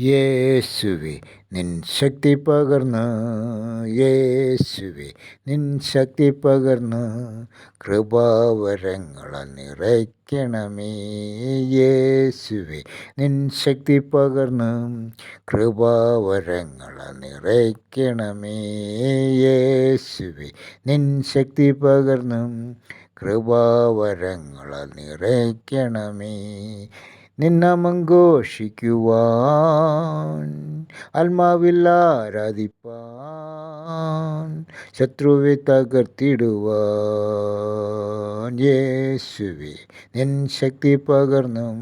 യേശുവെ നിൻ ശക്തി പകർന്ന്. യേശുവേ നിൻ ശക്തി പകർന്ന് കൃപാവരങ്ങൾ നിറയ്ക്കണമേ. യേശുവേ നിൻ ശക്തി പകർന്ന് കൃപാവരങ്ങൾ നിറയ്ക്കണമേ. യേശുവേ നിൻ ശക്തി പകർന്ന് കൃപാവരങ്ങൾ നിറയ്ക്കണമേ. നിന്നമം ഘോഷിക്കുവാൻ ആത്മാവിൽ ആരാധിപ്പാൻ ശത്രുവെ തകർത്തിടുവാൻ യേശുവെ നിൻ ശക്തി പകർന്നും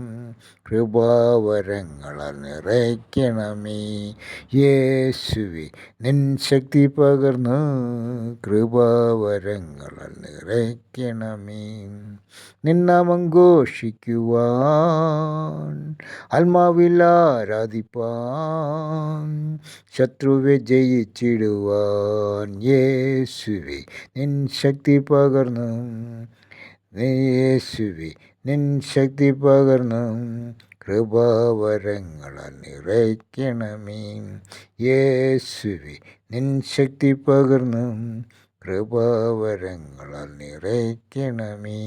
കൃപാവരങ്ങളാൽ നിറയ്ക്കണമേ. യേശുവേ നിൻ ശക്തി പകർന്നു കൃപാവരങ്ങളാൽ നിറയ്ക്കണമേ. നിന്നാമം ഘോഷിക്കുവാൻ ആത്മാവിൽ ആരാധിപ്പാൻ ശത്രുവെ ജയിച്ചിടുവാൻ. യേശുവെ നിൻ ശക്തി പകർന്നു യേശുവെ നിൻ ശക്തി പകർന്നു കൃപാവരങ്ങളാൽ നിറയ്ക്കണമേ. യേശുവി നിൻ ശക്തി പകർന്നു കൃപാവരങ്ങളാൽ നിറയ്ക്കണമേ.